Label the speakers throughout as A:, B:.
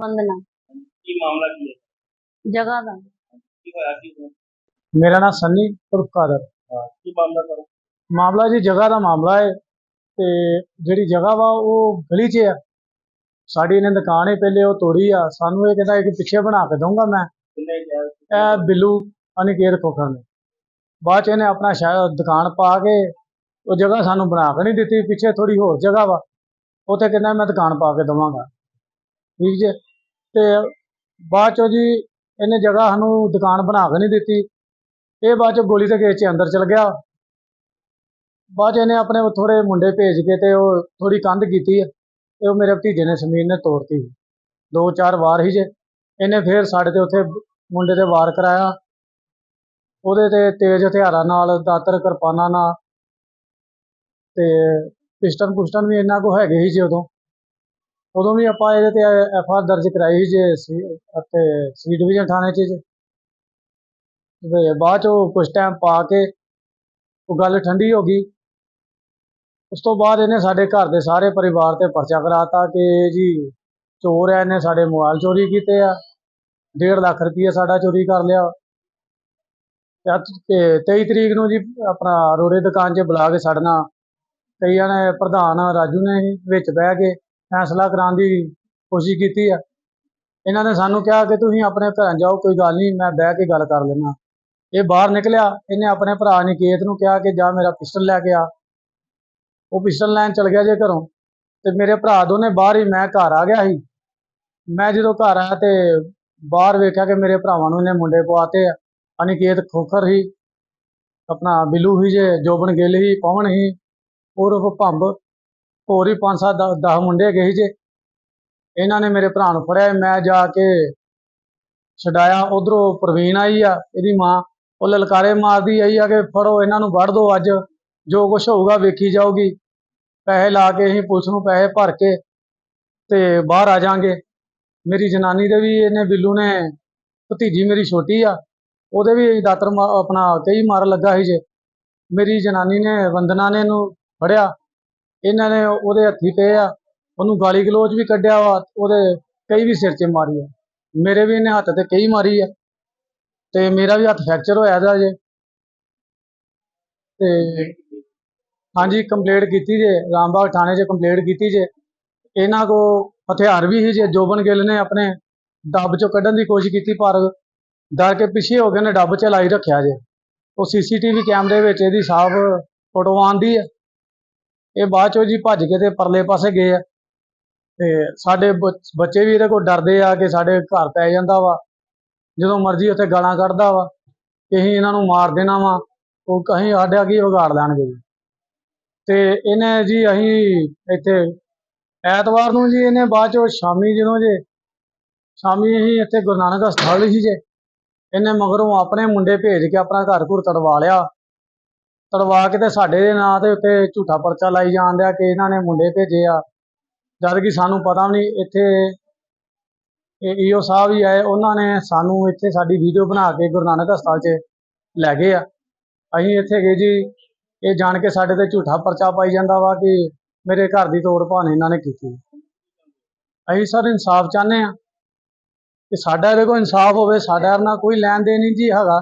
A: ਵੰਦਨਾ
B: ਕੀ ਮਾਮਲਾ ਕੀ ਹੈ?
A: ਜਗ੍ਹਾ ਦਾ।
B: ਕੀ ਹੋਇਆ ਕੀ ਹੋਇਆ?
C: ਮੇਰਾ ਨਾਮ ਸੰਨੀ ਉਰਫ ਕਾਦਰ
B: ਹਾਂ, ਕੀ ਮਾਮਲਾ ਸਰ
C: ਮਾਮਲਾ ਜੀ ਜਗ੍ਹਾ ਦਾ ਮਾਮਲਾ ਹੈ ਤੇ ਜਿਹੜੀ ਜਗ੍ਹਾ ਵਾ ਉਹ ਗਲੀ 'ਚ ਆ। ਸਾਡੀ ਇਹਨੇ ਦੁਕਾਨ ਹੈ ਪਹਿਲੇ ਉਹ ਤੋੜੀ ਆ। ਸਾਨੂੰ ਇਹ ਕਹਿੰਦਾ ਕਿ ਪਿੱਛੇ ਬਣਾ ਕੇ ਦਊਂਗਾ ਮੈਂ।
B: ਕਿੰਨੇ
C: ਇਹ ਬਿੱਲੂ ਅਨਿਕੇਤ ਖੋਖਰ ਨੇ। ਬਾਅਦ 'ਚ ਇਹਨੇ ਆਪਣਾ ਸ਼ਾਇਦ ਦੁਕਾਨ ਪਾ ਕੇ ਉਹ ਜਗ੍ਹਾ ਸਾਨੂੰ ਬਣਾ ਕੇ ਨਹੀਂ ਦਿੱਤੀ। ਪਿੱਛੇ ਥੋੜੀ ਹੋਰ ਜਗ੍ਹਾ ਵਾ। ਉੱਥੇ ਕਹਿੰਦਾ ਮੈਂ ਦੁਕਾਨ ਪਾ ਕੇ ਦਵਾਂਗਾ। ਠੀਕ ਜੇ? ਤੇ ਬਾਅਦ 'ਚੋਂ ਜੀ ਇਹਨੇ ਜਗ੍ਹਾ ਸਾਨੂੰ ਦੁਕਾਨ ਬਣਾ ਕੇ ਨਹੀਂ ਦਿੱਤੀ। ਇਹ ਬਾਅਦ ਚੋਂ ਗੋਲੀ ਦੇ ਕੇਸ 'ਚ ਅੰਦਰ ਚਲ ਗਿਆ। ਬਾਅਦ 'ਚ ਇਹਨੇ ਆਪਣੇ ਥੋੜੇ ਮੁੰਡੇ ਭੇਜ ਕੇ ਤੇ ਉਹ ਥੋੜੀ ਕੰਧ ਕੀਤੀ ਤੇ ਉਹ ਮੇਰੇ ਭਤੀਜੇ ਨੇ ਸਮੀਰ ਨੇ ਤੋੜਤੀ। ਦੋ ਚਾਰ ਵਾਰ ਹੀ ਜੇ ਇਹਨੇ ਫੇਰ ਸਾਡੇ ਤੇ ਉੱਥੇ ਮੁੰਡੇ ਤੇ ਵਾਰ ਕਰਾਇਆ। ਉਹਦੇ ਤੇ ਤੇਜ਼ ਹਥਿਆਰਾਂ ਨਾਲ, ਦਾਤਰ ਕਿਰਪਾਨਾਂ ਨਾਲ ਤੇ ਪਿਸਟਨ ਪੁਸਟਨ ਵੀ ਇਹਨਾਂ ਕੋ ਹੈਗੇ ਹੀ ਜੇ ਉਦੋਂ। ਉਦੋਂ ਵੀ ਆਪਾਂ ਇਹਦੇ ਤੇ ਐਫ ਆਰ ਦਰਜ ਕਰਾਈ ਸੀ ਜੇ ਸੀ, ਅਤੇ ਸੀ ਡਿਵੀਜ਼ਨ ਥਾਣੇ 'ਚ ਤੇ ਬਾਅਦ ਚੋਂ ਕੁਝ ਟਾਈਮ ਪਾ ਕੇ ਉਹ ਗੱਲ ਠੰਡੀ ਹੋ ਗਈ। ਉਸ ਤੋਂ ਬਾਅਦ ਇਹਨੇ ਸਾਡੇ ਘਰ ਦੇ ਸਾਰੇ ਪਰਿਵਾਰ ਤੇ ਪਰਚਾ ਕਰਾਤਾ ਕਿ ਇਹ ਜੀ ਚੋਰ ਹੈ ਇਹਨੇ ਸਾਡੇ ਮੋਬਾਈਲ ਚੋਰੀ ਕੀਤੇ ਆ। 1.5 ਲੱਖ ਰੁਪਏ ਸਾਡਾ ਚੋਰੀ ਕਰ ਲਿਆ। ਤੇ 23 ਤਰੀਕ ਨੂੰ ਜੀ ਆਪਣਾ ਰੋੜੇ ਦੁਕਾਨ 'ਚ ਬੁਲਾ ਕੇ ਸਾਡੇ ਨਾਲ ਕਈਆਂ ਨੇ ਪ੍ਰਧਾਨ ਰਾਜੂ ਨੇ ਹੀ ਵਿੱਚ ਬਹਿ ਕੇ ਫੈਸਲਾ ਕਰਾਉਣ ਦੀ ਕੋਸ਼ਿਸ਼ ਕੀਤੀ ਹੈ ਇਹਨਾਂ ਨੇ ਸਾਨੂੰ ਕਿਹਾ ਕਿ ਤੁਸੀਂ ਆਪਣੇ ਘਰਾਂ ਜਾਓ, ਕੋਈ ਗੱਲ ਨਹੀਂ, ਮੈਂ ਬਹਿ ਕੇ ਗੱਲ ਕਰ ਲੈਣਾ ਇਹ ਬਾਹਰ ਨਿਕਲਿਆ, ਇਹਨੇ ਆਪਣੇ ਭਰਾ ਨਿਕੇਤ ਨੂੰ ਕਿਹਾ ਕਿ ਜਾ ਮੇਰਾ ਪਿਸਟਲ ਲੈ ਕੇ ਆ। ਉਹ ਪਿਸਟਲ ਲੈਣ ਚਲ ਗਿਆ ਜੇ ਘਰੋਂ। ਤੇ ਮੇਰੇ ਭਰਾ ਦੋਨੇ ਬਾਹਰ ਹੀ, ਮੈਂ ਘਰ ਆ ਗਿਆ ਸੀ। ਮੈਂ ਜਦੋਂ ਘਰ ਆਇਆ ਤੇ ਬਾਹਰ ਵੇਖਿਆ ਕਿ ਮੇਰੇ ਭਰਾਵਾਂ ਨੂੰ ਇਹਨੇ ਮੁੰਡੇ ਪਵਾਤੇ ਆ। ਅਨਿਕੇਤ ਖੋਖਰ ਹੀ ਆਪਣਾ ਬਿੱਲੂ ਹੀ ਜੇ, ਜੋਬਨ ਗਿੱਲ ਹੀ ਪਵਨ ਹੀ ਉਰਫ ਭੰਬ ਹੋਰ ਹੀ ਪੰਜ ਸੱਤ 10 ਮੁੰਡੇ ਹੈਗੇ ਸੀ ਜੇ। ਇਹਨਾਂ ਨੇ ਮੇਰੇ ਭਰਾ ਨੂੰ ਫੜਿਆ ਮੈਂ ਜਾ ਕੇ ਛਡਾਇਆ। ਉਧਰੋਂ ਪ੍ਰਵੀਨ ਆਈ ਆ, ਇਹਦੀ ਮਾਂ। ਉਹ ਲਲਕਾਰੇ ਮਾਰਦੀ ਆਈ ਆ ਕਿ ਫੜੋ, ਇਹਨਾਂ ਨੂੰ ਵੜ ਦਿਓ ਅੱਜ। ਜੋ ਕੁਝ ਹੋਊਗਾ ਵੇਖੀ ਜਾਊਗੀ। ਪੈਸੇ ਲਾ ਕੇ ਅਸੀਂ ਪੁਲਿਸ ਨੂੰ ਪੈਸੇ ਭਰ ਕੇ ਤੇ ਬਾਹਰ ਆ ਜਾਾਂਗੇ। ਮੇਰੀ ਜਨਾਨੀ ਦੇ ਵੀ ਇਹਨੇ, ਬਿੱਲੂ ਨੇ, ਭਤੀਜੀ ਮੇਰੀ ਛੋਟੀ ਆ। ਉਹਦੇ ਵੀ ਦਾਤਰ ਮਾ- ਆਪਣਾ ਕਈ ਮਾਰ ਲੱਗਾ ਸੀ ਜੇ। ਮੇਰੀ ਜਨਾਨੀ ਨੇ, ਵੰਦਨਾ ਨੇ ਇਹਨੂੰ ਫੜਿਆ। ਇਹਨਾਂ ਨੇ ਉਹਦੇ ਹੱਥੀ ਪਏ ਆ, ਉਹਨੂੰ ਗਾਲੀ ਗਲੋਚ ਵੀ ਕੱਢਿਆ ਵਾ, ਉਹਦੇ ਕਈ ਵੀ ਸਿਰ 'ਚ ਮਾਰੀ ਆ। ਮੇਰੇ ਵੀ ਇਹਨੇ ਹੱਥ ਤੇ ਕਈ ਮਾਰੀ ਆ, ਤੇ ਮੇਰਾ ਵੀ ਹੱਥ ਫ੍ਰੈਕਚਰ ਹੋਇਆ ਦਾ ਜੇ ਤੇ ਹਾਂਜੀ ਕੰਪਲੇਂਟ ਕੀਤੀ ਜੇ, ਰਾਮਬਾਗ ਥਾਣੇ 'ਚ ਕੰਪਲੇਂਟ ਕੀਤੀ ਜੇ। ਇਹਨਾਂ ਕੋ ਹਥਿਆਰ ਵੀ ਸੀ ਜੇ, ਜੋਬਨ ਗਿੱਲ ਨੇ ਆਪਣੇ ਡੱਬ 'ਚੋਂ ਕੱਢਣ ਦੀ ਕੋਸ਼ਿਸ਼ ਕੀਤੀ, ਪਰ ਡਰ ਕੇ ਪਿੱਛੇ ਹੋ ਗਏ ਨੇ ਡੱਬ 'ਚ ਲਾਈ ਰੱਖਿਆ ਜੇ। ਉਹ ਸੀਸੀਟੀਵੀ ਕੈਮਰੇ ਵਿੱਚ ਇਹਦੀ ਸਾਫ਼ ਫੋਟੋ ਆਉਂਦੀ ਹੈ ਇਹ ਬਾਅਦ ਚੋਂ ਜੀ ਭੱਜ ਕੇ ਤੇ ਪਰਲੇ ਪਾਸੇ ਗਏ ਆ। ਤੇ ਸਾਡੇ ਬੱਚ- ਬੱਚੇ ਵੀ ਇਹਦੇ ਕੋਲ ਡਰਦੇ ਆ ਕਿ ਸਾਡੇ ਘਰ ਪੈ ਜਾਂਦਾ ਵਾ। ਜਦੋਂ ਮਰਜ਼ੀ ਉੱਥੇ ਗਾਲਾਂ ਕੱਢਦਾ ਵਾ ਕਿ ਅਸੀਂ ਇਹਨਾਂ ਨੂੰ ਮਾਰ ਦੇਣਾ ਵਾ, ਉਹ ਕਹੀਂ ਸਾਡਾ ਕੀ ਵਿਗਾੜ ਲੈਣਗੇ ਜੀ। ਤੇ ਇਹਨੇ ਜੀ ਅਸੀਂ ਇੱਥੇ ਐਤਵਾਰ ਨੂੰ ਜੀ ਇਹਨੇ ਬਾਅਦ ਚੋਂ ਸ਼ਾਮੀ ਜਦੋਂ ਜੇ, ਸ਼ਾਮੀ ਅਸੀਂ ਇੱਥੇ ਗੁਰੂ ਨਾਨਕ ਹਸਪਤਾਲ ਸੀ ਜੇ, ਇਹਨੇ ਮਗਰੋਂ ਆਪਣੇ ਮੁੰਡੇ ਭੇਜ ਕੇ ਆਪਣਾ ਘਰ ਘੁਰ ਤੜਵਾ ਲਿਆ। ਤੜਵਾ ਕੇ ਤੇ ਸਾਡੇ ਦੇ ਨਾਂ ਤੇ ਉੱਤੇ ਝੂਠਾ ਪਰਚਾ ਲਾਈ ਜਾਣ ਆ ਕਿ ਇਹਨਾਂ ਨੇ ਮੁੰਡੇ ਭੇਜੇ ਆ। ਜਦ ਕਿ ਸਾਨੂੰ ਪਤਾ ਵੀ ਨਹੀਂ ਇੱਥੇ ਇਹ ਈਓ ਸਾਹਿਬ ਹੀ ਆਏ, ਉਹਨਾਂ ਨੇ ਸਾਨੂੰ ਇੱਥੇ ਸਾਡੀ ਵੀਡੀਓ ਬਣਾ ਕੇ ਗੁਰੂ ਨਾਨਕ ਹਸਪਤਾਲ 'ਚ ਲੈ ਗਏ ਆ। ਅਸੀਂ ਇੱਥੇ ਗਏ ਜੀ, ਇਹ ਜਾਣ ਕੇ ਸਾਡੇ ਤੇ ਝੂਠਾ ਪਰਚਾ ਪਾਈ ਜਾਂਦਾ ਵਾ ਕਿ ਮੇਰੇ ਘਰ ਦੀ ਤੋੜ ਭਾਣ ਇਹਨਾਂ ਨੇ ਕੀਤੀ ਅਸੀਂ ਸਰ ਇਨਸਾਫ ਚਾਹੁੰਦੇ ਆ ਕਿ ਸਾਡਾ ਇਹਦੇ ਕੋਲ ਇਨਸਾਫ ਹੋਵੇ, ਸਾਡਾ ਨਾਲ ਕੋਈ ਲੈਣ ਦੇਣ ਨਹੀਂ ਜੀ ਹੈਗਾ।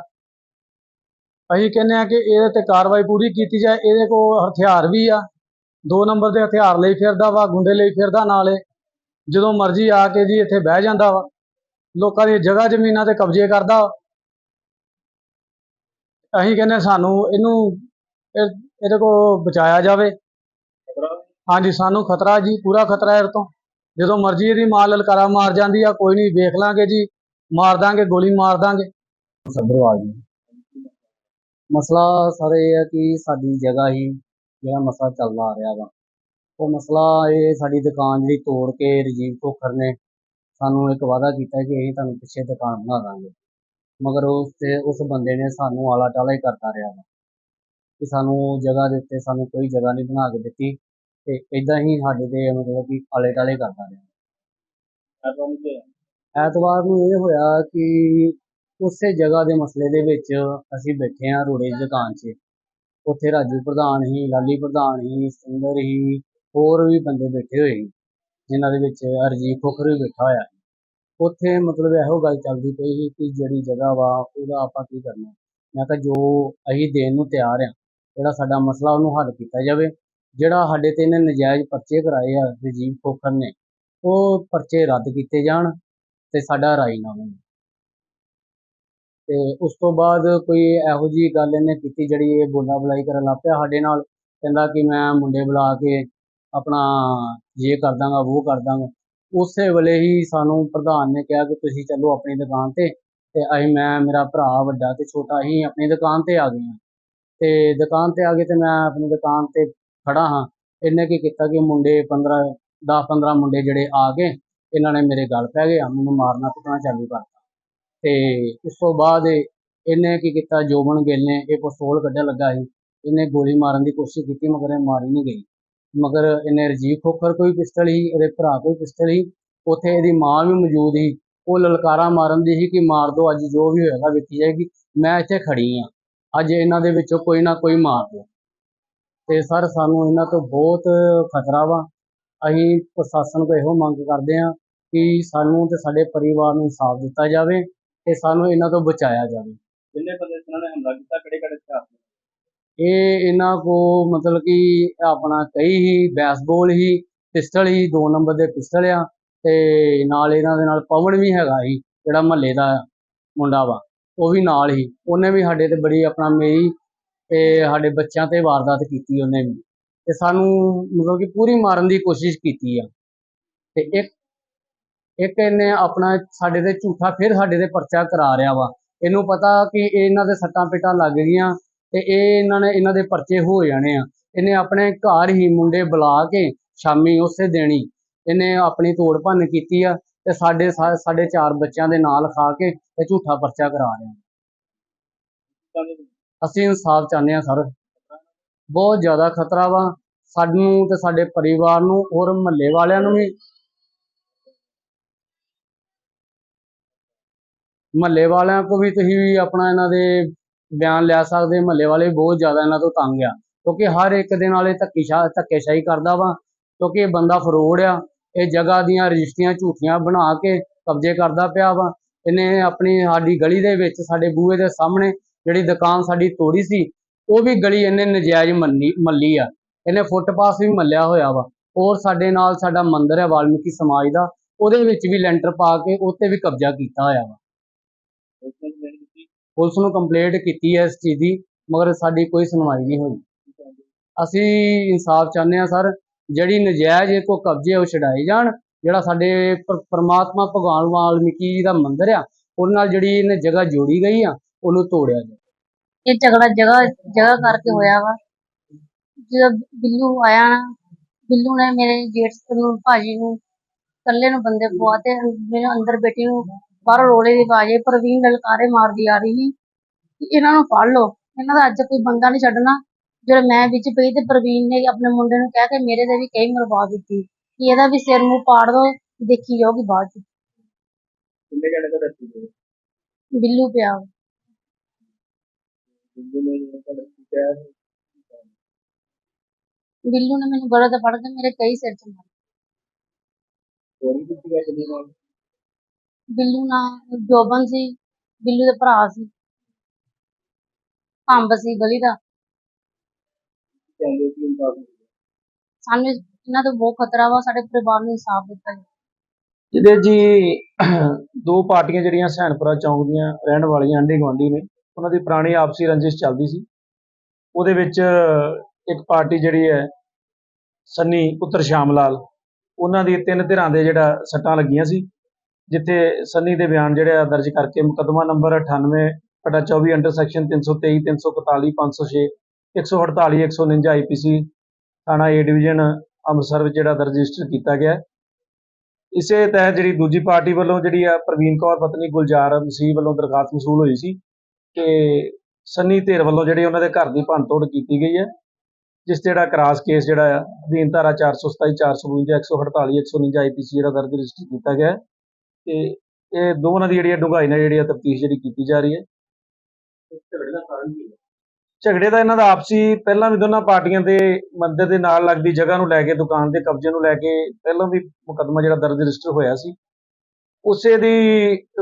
C: ਅਸੀਂ ਕਹਿੰਦੇ ਆ ਕਿ ਇਹਦੇ ਤੇ ਕਾਰਵਾਈ ਪੂਰੀ ਕੀਤੀ ਜਾਏ ਇਹਦੇ ਕੋਲ ਹਥਿਆਰ ਵੀ ਆ। ਦੋ ਨੰਬਰ ਦੇ ਹਥਿਆਰ ਲਈ ਫਿਰਦਾ ਵਾ ਗੁੰਡੇ ਲਈ ਫਿਰਦਾ ਨਾਲੇ ਜਦੋਂ ਮਰਜ਼ੀ ਆ ਕੇ ਜੀ ਇੱਥੇ ਬਹਿ ਜਾਂਦਾ ਵਾ। ਲੋਕਾਂ ਦੀ ਜਗ੍ਹਾ ਜ਼ਮੀਨਾਂ ਤੇ ਕਬਜ਼ੇ ਕਰਦਾ। ਅਸੀਂ ਕਹਿੰਦੇ ਸਾਨੂੰ ਇਹਨੂੰ ਇਹ- ਇਹਦੇ ਕੋਲ ਬਚਾਇਆ ਜਾਵੇ। ਹਾਂਜੀ ਸਾਨੂੰ ਖਤਰਾ ਜੀ ਪੂਰਾ ਖਤਰਾ ਹੈ ਤੋਂ। ਜਦੋਂ ਮਰਜ਼ੀ ਇਹਦੀ ਮਾਂ ਲਲਕਾਰਾ ਮਾਰ ਜਾਂਦੀ ਆ ਕੋਈ ਨਹੀਂ ਵੇਖ ਲਾਂਗੇ ਜੀ। ਮਾਰ ਦਾਂਗੇ ਗੋਲੀ ਮਾਰ ਦਾਂਗੇ।
D: ਸੱਭਰਵਾਲ ਜੀ। ਮਸਲਾ ਸਰ ਇਹ ਹੈ ਕਿ ਸਾਡੀ ਜਗ੍ਹਾ ਹੀ ਜਿਹੜਾ ਮਸਲਾ ਚੱਲਦਾ ਆ ਰਿਹਾ ਵਾ ਉਹ ਮਸਲਾ ਇਹ ਸਾਡੀ ਦੁਕਾਨ ਜਿਹੜੀ ਤੋੜ ਕੇ ਰਜੀਵ ਖੋਖਰ ਨੇ ਸਾਨੂੰ ਇੱਕ ਵਾਅਦਾ ਕੀਤਾ ਕਿ ਅਸੀਂ ਤੁਹਾਨੂੰ ਪਿੱਛੇ ਦੁਕਾਨ ਬਣਾ ਦਾਂਗੇ ਮਗਰ ਉਸ ਤੇ ਉਸ ਬੰਦੇ ਨੇ ਸਾਨੂੰ ਆਲਾ ਟਾਲਾ ਹੀ ਕਰਦਾ ਰਿਹਾ ਵਾ ਕਿ ਸਾਨੂੰ ਜਗ੍ਹਾ ਦੇ ਉੱਤੇ ਸਾਨੂੰ ਕੋਈ ਜਗ੍ਹਾ ਨਹੀਂ ਬਣਾ ਕੇ ਦਿੱਤੀ ਤੇ ਇਦਾਂ ਹੀ ਸਾਡੇ ਤੇ ਮਤਲਬ ਕਿ ਆਲੇ ਟਾਲੇ ਕਰਦਾ ਰਿਹਾ?
B: ਐਤਵਾਰ ਨੂੰ
D: ਇਹ ਹੋਇਆ ਕਿ ਉਸੇ ਜਗ੍ਹਾ ਦੇ ਮਸਲੇ ਦੇ ਵਿੱਚ ਅਸੀਂ ਬੈਠੇ ਹਾਂ ਰੋੜੇ ਦੀ ਦੁਕਾਨ 'ਚ। ਉੱਥੇ ਰਾਜੂ ਪ੍ਰਧਾਨ ਹੀ, ਲਾਲੀ ਪ੍ਰਧਾਨ ਹੀ, ਸੁੰਦਰ ਹੀ, ਹੋਰ ਵੀ ਬੰਦੇ ਬੈਠੇ ਹੋਏ ਸੀ ਜਿਨ੍ਹਾਂ ਦੇ ਵਿੱਚ ਅਰਜੀਤ ਖੋਖਰ ਵੀ ਬੈਠਾ ਹੋਇਆ ਉੱਥੇ ਮਤਲਬ ਇਹੋ ਗੱਲ ਚੱਲਦੀ ਪਈ ਸੀ ਕਿ ਜਿਹੜੀ ਜਗ੍ਹਾ ਵਾ, ਉਹਦਾ ਆਪਾਂ ਕੀ ਕਰਨਾ? ਮੈਂ ਕਿਹਾ ਜੋ ਅਸੀਂ ਦੇਣ ਨੂੰ ਤਿਆਰ ਆ ਜਿਹੜਾ ਸਾਡਾ ਮਸਲਾ ਉਹਨੂੰ ਹੱਲ ਕੀਤਾ ਜਾਵੇ। ਜਿਹੜਾ ਸਾਡੇ ਤੇ ਇਹਨੇ ਨਜਾਇਜ਼ ਪਰਚੇ ਕਰਾਏ ਆ ਰਜੀਵ ਖੋਖਰ ਨੇ, ਉਹ ਪਰਚੇ ਰੱਦ ਕੀਤੇ ਜਾਣ ਤੇ ਸਾਡਾ ਰਾਜੀਨਾਮਾ ਹੋਵੇ। ਤੇ ਉਸ ਤੋਂ ਬਾਅਦ ਕੋਈ ਇਹੋ ਜਿਹੀ ਗੱਲ ਇਹਨੇ ਕੀਤੀ ਜਿਹੜੀ ਇਹ ਬੋਲਾ ਬੁਲਾਈ ਕਰਨ ਲੱਗ ਪਿਆ ਸਾਡੇ ਨਾਲ, ਕਹਿੰਦਾ ਕਿ ਮੈਂ ਮੁੰਡੇ ਬੁਲਾ ਕੇ ਆਪਣਾ ਇਹ ਕਰ ਦਾਂਗਾ ਉਹ ਕਰ ਦਾਂਗਾ। ਉਸੇ ਵੇਲੇ ਹੀ ਸਾਨੂੰ ਪ੍ਰਧਾਨ ਨੇ ਕਿਹਾ ਕਿ ਤੁਸੀਂ ਚੱਲੋ ਆਪਣੀ ਦੁਕਾਨ ਤੇ ਤੇ ਅਸੀਂ, ਮੈਂ, ਮੇਰਾ ਭਰਾ ਵੱਡਾ ਤੇ ਛੋਟਾ, ਅਸੀਂ ਆਪਣੀ ਦੁਕਾਨ ਤੇ ਆ ਗਏ ਹਾਂ। ਤੇ ਦੁਕਾਨ ਤੇ ਆ ਗਏ ਤੇ ਮੈਂ ਆਪਣੀ ਦੁਕਾਨ ਤੇ ਖੜਾ ਹਾਂ। ਇਹਨੇ ਕੀ ਕੀਤਾ ਕਿ ਮੁੰਡੇ 15 10 15 ਮੁੰਡੇ ਜਿਹੜੇ ਆ ਗਏ, ਇਹਨਾਂ ਨੇ ਮੇਰੇ ਗੱਲ ਪੈ ਗਏ ਮੈਨੂੰ ਮਾਰਨਾ ਕੁੱਟਣਾ ਚਾਲੂ ਕਰਤਾ। ਤੇ ਉਸ ਤੋਂ ਬਾਅਦ ਇਹਨੇ ਕੀ ਕੀਤਾ ਜੋਬਨ ਗਿੱਲ ਨੇ, ਇਹ ਪਿਸਤੌਲ ਕੱਢਣ ਲੱਗਾ ਸੀ। ਇਹਨੇ ਗੋਲੀ ਮਾਰਨ ਦੀ ਕੋਸ਼ਿਸ਼ ਕੀਤੀ, ਮਗਰ ਇਹ ਮਾਰੀ ਨਹੀਂ ਗਈ। ਮਗਰ ਇਹਨੇ ਰਜੀਵ ਖੋਖਰ ਕੋਈ ਪਿਸਟਲ ਸੀ, ਇਹਦੇ ਭਰਾ ਕੋਈ ਪਿਸਟਲ ਸੀ, ਉੱਥੇ ਇਹਦੀ ਮਾਂ ਵੀ ਮੌਜੂਦ ਸੀ। ਉਹ ਲਲਕਾਰਾ ਮਾਰਨ ਦੀ ਸੀ ਕਿ ਮਾਰ ਦੋ, ਅੱਜ ਜੋ ਵੀ ਹੋਏਗਾ ਵੇਖੀ ਜਾਏਗੀ। ਮੈਂ ਇੱਥੇ ਖੜੀ ਆ। ਅੱਜ ਇਹਨਾਂ ਦੇ ਵਿੱਚੋਂ ਕੋਈ ਨਾ ਕੋਈ ਮਾਰ ਦਿਓ। ਤੇ ਸਰ, ਸਾਨੂੰ ਇਹਨਾਂ ਤੋਂ ਬਹੁਤ ਖਤਰਾ ਵਾ। ਅਸੀਂ ਪ੍ਰਸ਼ਾਸਨ ਤੋਂ ਇਹੋ ਮੰਗ ਕਰਦੇ ਹਾਂ ਕਿ ਸਾਨੂੰ ਤੇ ਸਾਡੇ ਪਰਿਵਾਰ ਨੂੰ ਇਨਸਾਫ ਦਿੱਤਾ ਜਾਵੇ। ਤੇ ਸਾਨੂੰ ਇਹਨਾਂ ਤੋਂ ਬਚਾਇਆ ਜਾਵੇ।
B: ਜਿੰਨੇ ਬੰਦੇ ਜਿਨ੍ਹਾਂ ਨੇ ਹਮਲਾ ਕੀਤਾ ਕਿਹੜੇ ਕਿਹੜੇ ਹਥਿਆਰ?
D: ਇਹ ਇਹਨਾਂ ਕੋ ਮਤਲਬ ਕਿ ਆਪਣਾ ਕਈ ਹੀ ਬੈਸਬਾਲ ਹੀ ਪਿਸਟਲ ਹੀ ਦੋ ਨੰਬਰ ਦੇ ਪਿਸਟਲ ਆ ਤੇ ਨਾਲ ਇਹਨਾਂ ਦੇ ਨਾਲ ਪਵਨ ਵੀ ਹੈਗਾ ਸੀ ਜਿਹੜਾ ਮਹੱਲੇ ਦਾ ਮੁੰਡਾ ਵਾ ਉਹ ਵੀ ਨਾਲ ਹੀ। ਉਹਨੇ ਵੀ ਸਾਡੇ ਤੇ ਬੜੀ ਆਪਣਾ ਮੇਰੀ ਤੇ ਸਾਡੇ ਬੱਚਿਆਂ ਤੇ ਵਾਰਦਾਤ ਕੀਤੀ ਉਹਨੇ ਵੀ। ਤੇ ਸਾਨੂੰ ਮਤਲਬ ਕਿ ਪੂਰੀ ਮਾਰਨ ਦੀ ਕੋਸ਼ਿਸ਼ ਕੀਤੀ ਆ। ਤੇ ਇੱਕ ਇੱਕ ਇਹਨੇ ਆਪਣਾ ਸਾਡੇ ਤੇ ਝੂਠਾ ਫਿਰ ਸਾਡੇ ਤੇ ਪਰਚਾ ਕਰਾ ਰਿਹਾ ਵਾ। ਇਹਨੂੰ ਪਤਾ ਕਿ ਇਹਨਾਂ ਦੇ ਸੱਟਾਂ ਪਿੱਟਾਂ ਲੱਗ ਗਈਆਂ ਤੇ ਇਹ ਇਹਨਾਂ ਨੇ ਇਹਨਾਂ ਦੇ ਪਰਚੇ ਹੋ ਜਾਣੇ ਆ। ਇਹਨੇ ਆਪਣੇ ਘਰ ਹੀ ਮੁੰਡੇ ਬੁਲਾ ਕੇ ਸ਼ਾਮੀ ਉਸੇ ਦੇਣੀ ਇਹਨੇ ਆਪਣੀ ਤੋੜ ਭੰਨ ਕੀਤੀ ਆ ਤੇ ਸਾਡੇ ਸਾਡੇ ਚਾਰ ਬੱਚਿਆਂ ਦੇ ਨਾਲ ਖਾ ਕੇ ਤੇ ਝੂਠਾ ਪਰਚਾ ਕਰਾ ਰਿਹਾ ਅਸੀਂ ਇਨਸਾਫ ਚਾਹੁੰਦੇ ਆ ਸਰ। ਬਹੁਤ ਜ਼ਿਆਦਾ ਖਤਰਾ ਵਾ। ਸਾਨੂੰ ਤੇ ਸਾਡੇ ਪਰਿਵਾਰ ਨੂੰ ਔਰ ਮਹੱਲੇ ਵਾਲਿਆਂ ਨੂੰ ਵੀ ਮਹੱਲੇ ਵਾਲਿਆਂ ਕੋ ਵੀ ਤੁਸੀਂ ਵੀ ਆਪਣਾ ਇਹਨਾਂ ਦੇ ਬਿਆਨ ਲੈ ਸਕਦੇ, ਮਹੱਲੇ ਵਾਲੇ ਬਹੁਤ ਜ਼ਿਆਦਾ ਇਹਨਾਂ ਤੋਂ ਤੰਗ ਆ। ਕਿਉਂਕਿ ਹਰ ਇੱਕ ਦੇ ਨਾਲ ਇਹ ਧੱਕੀਸ਼ਾ, ਧੱਕੇਸ਼ਾਹੀ ਕਰਦਾ ਵਾ, ਕਿਉਂਕਿ ਇਹ ਬੰਦਾ ਫਰੋੜ ਆ, ਇਹ ਜਗ੍ਹਾ ਦੀਆਂ ਰਜਿਸਟਰੀਆਂ ਝੂਠੀਆਂ ਬਣਾ ਕੇ ਕਬਜ਼ੇ ਕਰਦਾ ਪਿਆ ਵਾ। ਇਹਨੇ ਆਪਣੀ ਸਾਡੀ ਗਲੀ ਦੇ ਵਿੱਚ ਸਾਡੇ ਬੂਹੇ ਦੇ ਸਾਹਮਣੇ ਜਿਹੜੀ ਦੁਕਾਨ ਸਾਡੀ ਤੋੜੀ ਸੀ, ਉਹ ਵੀ ਗਲੀ ਇਹਨੇ ਨਜਾਇਜ਼ ਮੰਨੀ, ਮੱਲੀ ਆ। ਇਹਨੇ ਫੁੱਟਪਾਥ ਵੀ ਮੱਲਿਆ ਹੋਇਆ ਵਾ। ਔਰ ਸਾਡੇ ਨਾਲ ਸਾਡਾ ਮੰਦਿਰ ਹੈ, ਵਾਲਮੀਕੀ ਸਮਾਜ ਦਾ, ਉਹਦੇ ਵਿੱਚ ਵੀ ਲੈਂਟਰ ਪਾ ਕੇ ਉੱਤੇ ਵੀ ਕਬਜ਼ਾ ਕੀਤਾ ਹੋਇਆ ਵਾ। ਪੁਲਿਸ ਨੂੰ ਕੰਪਲੇਂਟ ਕੀਤੀ ਹੈ ਇਸ ਚੀਜ਼ ਦੀ, ਮਗਰ ਸਾਡੀ ਕੋਈ ਸੁਣਵਾਈ ਨਹੀਂ ਹੋਈ। ਅਸੀਂ ਇਨਸਾਫ ਚਾਹੁੰਦੇ ਹਾਂ ਸਰ, ਜਿਹੜੀ ਨਜਾਇਜ਼ ਕੋ ਕਬਜ਼ੇ ਉਹ ਛਡਾਏ ਜਾਣ, ਜਿਹੜਾ ਸਾਡੇ ਪਰ- ਭਗਵਾਨ ਵਾਲਮੀਕੀ ਜੀ ਦਾ ਮੰਦਿਰ ਆ, ਉਹਦੇ ਨਾਲ ਜਿਹੜੀ ਇਹਨੇ ਜਗ੍ਹਾ ਜੋੜੀ ਗਈ ਆ, ਉਹਨੂੰ ਤੋੜਿਆ ਜਾਵੇ।
A: ਇਹ ਝਗੜਾ ਜਗ੍ਹਾ ਜਗ੍ਹਾ ਕਰਕੇ ਹੋਇਆ ਵਾ। ਜਦੋਂ ਬਿੱਲੂ ਆਇਆ ਨਾ, ਬਿੱਲੂ ਨੇ ਮੇਰੇ ਜੇਠ ਨੂੰ, ਭਾਜੀ ਨੂੰ, ਇਕੱਲੇ ਨੂੰ ਬੰਦੇ ਪਵਾਤੇ ਮੇਰੇ ਅੰਦਰ ਬੇਟੀ ਨੂੰ ਬਾਹਰੋਂ ਰੋਲੇ ਦੀ ਆਵਾਜ਼ ਆਈ ਪ੍ਰਵੀਨ ਲਲਕਾਰੇ ਮਾਰਦੀ ਆ ਰਹੀ ਸੀ ਕਿ ਇਹਨਾਂ ਨੂੰ ਫੜ ਲਓ। ਇਹਨਾਂ ਦਾ ਅੱਜ ਕੋਈ ਬੰਦਾ ਨਹੀਂ ਛੱਡਣਾ। ਜਦੋਂ ਮੈਂ ਵਿੱਚ ਪਈ ਤੇ ਪ੍ਰਵੀਨ ਨੇ ਆਪਣੇ ਮੁੰਡੇ ਨੂੰ ਕਹਿ ਕੇ ਮੇਰੇ ਤੇ ਵੀ ਕਈ ਮਰਵਾ ਦਿੱਤੀ। ਕਿ ਇਹਦਾ ਵੀ ਸਿਰ ਮੂੰਹ ਪਾੜ ਦੋ ਦੇਖੀ ਜਾਊਗੀ ਬਾਅਦ ਚ।
B: ਕਿੰਨੇ ਜਣੇ ਦਾ
A: ਬਿੱਲੂ ਪਿਆ। ਵਾ।
B: ਨੇ ਇਹਨਾਂ ਦਾ
A: ਬਿੱਲੂ ਨੇ ਮੈਨੂੰ ਗਲੇ ਤੇ ਫੜ ਕੇ ਮੇਰੇ ਕਈ ਸਿਰ ਚ ਮਾਰੇ।
B: ਚੋਰੀ ਕੀਤੀ ਹੈ ਕਿੰਨੇ ਨਾਲ?
A: ਬਿੱਲੂ ਨਾਲ ਜੋਬਨ ਸੀ ਬਿੱਲੂ ਦੇ ਭਰਾ ਸੀ। ਅੰਬ ਸੀ ਗਲੀ ਦਾ।
B: ਕਹਿੰਦੇ ਕਿ ਇਨਸਾਫ ਮਿਲੇ
A: ਸਾਨੂੰ ਇਹਨਾਂ ਤੋਂ ਬਹੁਤ ਖਤਰਾ ਵਾ ਸਾਡੇ ਪਰਿਵਾਰ ਨੂੰ ਇਨਸਾਫ ਦਿੱਤਾ ਜਾਵੇ।
E: ਜਿਹਦੇ ਜੀ ਦੋ ਪਾਰਟੀਆਂ ਜਿਹੜੀਆਂ ਸੈਨਪੁਰਾ ਚੌਂਕ ਦੀਆਂ ਰਹਿਣ ਵਾਲੀਆਂ ਆਂਢੀ ਗੁਆਂਢੀ ਨੇ ਉਹਨਾਂ ਦੀ ਪੁਰਾਣੀ ਆਪਸੀ ਰੰਜਿਸ਼ ਚੱਲਦੀ ਸੀ। ਉਹਦੇ ਵਿੱਚ ਇੱਕ ਪਾਰਟੀ ਜਿਹੜੀ ਹੈ ਸੰਨੀ ਪੁੱਤਰ ਸ਼ਾਮ ਲਾਲ ਉਹਨਾਂ ਦੀ ਤਿੰਨ ਧਿਰਾਂ ਦੇ ਜਿਹੜਾ ਸੱਟਾਂ ਲੱਗੀਆਂ ਸੀ। ਜਿੱਥੇ ਸੰਨੀ ਦੇ ਬਿਆਨ ਜਿਹੜੇ ਆ ਦਰਜ ਕਰਕੇ ਮੁਕੱਦਮਾ ਨੰਬਰ 98 ਬਟਾ 24 ਅੰਡਰ ਸੈਕਸ਼ਨ 323 341 506 148 149 ਆਈਪੀਸੀ ਥਾਣਾ ਏ ਡਿਵੀਜ਼ਨ ਅੰਮ੍ਰਿਤਸਰ ਵਿੱਚ ਜਿਹੜਾ ਦਰਜ ਰਜਿਸਟਰ ਕੀਤਾ ਗਿਆ ਇਸੇ ਤਹਿਤ ਜਿਹੜੀ ਦੂਜੀ ਪਾਰਟੀ ਵੱਲੋਂ ਜਿਹੜੀ ਆ ਪ੍ਰਵੀਨ ਕੌਰ, ਪਤਨੀ ਗੁਲਜ਼ਾਰ ਮਸੀਹ ਵੱਲੋਂ ਦਰਖਾਸਤ ਮਸੂਲ ਹੋਈ ਸੀ ਕਿ ਸੰਨੀ ਧੇਰ ਵੱਲੋਂ ਜਿਹੜੇ ਉਹਨਾਂ ਦੇ ਘਰ ਦੀ ਭੰਨਤੋੜ ਕੀਤੀ ਗਈ ਹੈ, ਜਿਸ ਤੇ ਜਿਹੜਾ ਕਰਾਸ ਕੇਸ ਜਿਹੜਾ ਆ, ਅਧੀਨ ਧਾਰਾ 427 452 148 149 ਆਈਪੀਸੀ ਜਿਹੜਾ ਦਰਜ ਰਜਿਸਟਰ ਕੀਤਾ ਗਿਆ ਤੇ ਇਹ ਦੋਵਾਂ ਦੀ ਜਿਹੜੀ ਆ ਡੂੰਘਾਈ ਨਾਲ ਜਿਹੜੀ ਆ ਤਫਤੀਸ਼ ਜਿਹੜੀ ਕੀਤੀ ਜਾ ਰਹੀ ਹੈ।
B: ਝਗੜੇ ਦਾ ਕਾਰਨ ਕੀ ਹੈ?
E: ਝਗੜੇ ਦਾ ਇਹਨਾਂ ਦਾ ਆਪਸੀ ਪਹਿਲਾਂ ਵੀ ਦੋਨਾਂ ਪਾਰਟੀਆਂ ਦੇ ਮੰਦਰ ਦੇ ਨਾਲ ਲੱਗਦੀ ਜਗ੍ਹਾ ਨੂੰ ਲੈ ਕੇ ਦੁਕਾਨ ਦੇ ਕਬਜ਼ੇ ਨੂੰ ਲੈ ਕੇ ਪਹਿਲਾਂ ਵੀ ਮੁਕੱਦਮਾ ਜਿਹੜਾ ਦਰਜ ਰਜਿਸਟਰ ਹੋਇਆ ਸੀ। ਉਸੇ ਦੀ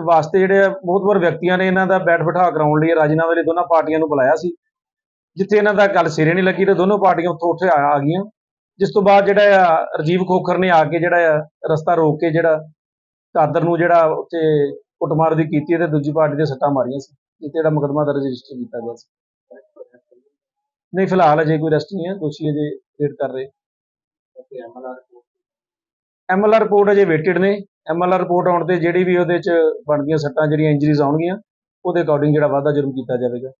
E: ਵਾਸਤੇ ਜਿਹੜੇ ਬਹੁਤ ਵਿਅਕਤੀਆਂ ਨੇ ਇਹਨਾਂ ਦਾ ਬੈਠ ਬਿਠਾ ਕਰਾਉਣ ਲਈ ਰਾਜੀਨਾਮੇ ਲਈ ਦੋਨਾਂ ਪਾਰਟੀਆਂ ਨੂੰ ਬੁਲਾਇਆ ਸੀ। ਜਿੱਥੇ ਇਹਨਾਂ ਦਾ ਗੱਲ ਸਿਰੇ ਨਹੀਂ ਲੱਗੀ ਤੇ ਦੋਨੋਂ ਪਾਰਟੀਆਂ ਉੱਥੋਂ ਉੱਥੇ ਆ ਆ ਗਈਆਂ। ਜਿਸ ਤੋਂ ਬਾਅਦ ਜਿਹੜਾ ਰਜੀਵ ਖੋਖਰ ਨੇ ਆ ਕੇ ਜਿਹੜਾ ਰਸਤਾ ਰੋਕ ਕੇ ਜਿਹੜਾ ਕਾਦਰ ਨੂੰ ਜਿਹੜਾ ਉੱਥੇ ਕੁੱਟਮਾਰ ਦੀ ਕੀਤੀ ਤੇ ਦੂਜੀ ਪਾਰਟੀ ਦੇ ਸੱਟਾਂ ਮਾਰੀਆਂ ਸੀ ਜਿੱਤੇ ਜਿਹੜਾ ਮੁਕੱਦਮਾ ਦਰਜ ਰਜਿਸਟਰ ਕੀਤਾ ਗਿਆ ਸੀ। ਨਹੀਂ ਫਿਲਹਾਲ ਅਜੇ ਕੋਈ ਅਰੈਸਟ ਨਹੀਂ ਹੈ ਦੋਸ਼ੀ ਅਜੇ ਵੇਟ ਕਰ ਰਹੇ। ਐਮਐਲਆਰ ਰਿਪੋਰਟ ਅਜੇ ਵੇਟਡ ਨੇ। ਐਮਐਲਆਰ ਰਿਪੋਰਟ ਆਉਣ ਤੇ ਜਿਹੜੀ ਵੀ ਉਹਦੇ ਚ ਬਣਦੀਆਂ ਸੱਟਾਂ ਜਿਹੜੀਆਂ ਇੰਜਰੀਜ਼ ਆਉਣਗੀਆਂ ਉਹਦੇ ਅਕੋਰਡਿੰਗ ਜਿਹੜਾ ਵਾਧਾ ਜੁਰਮ ਕੀਤਾ ਜਾਵੇਗਾ।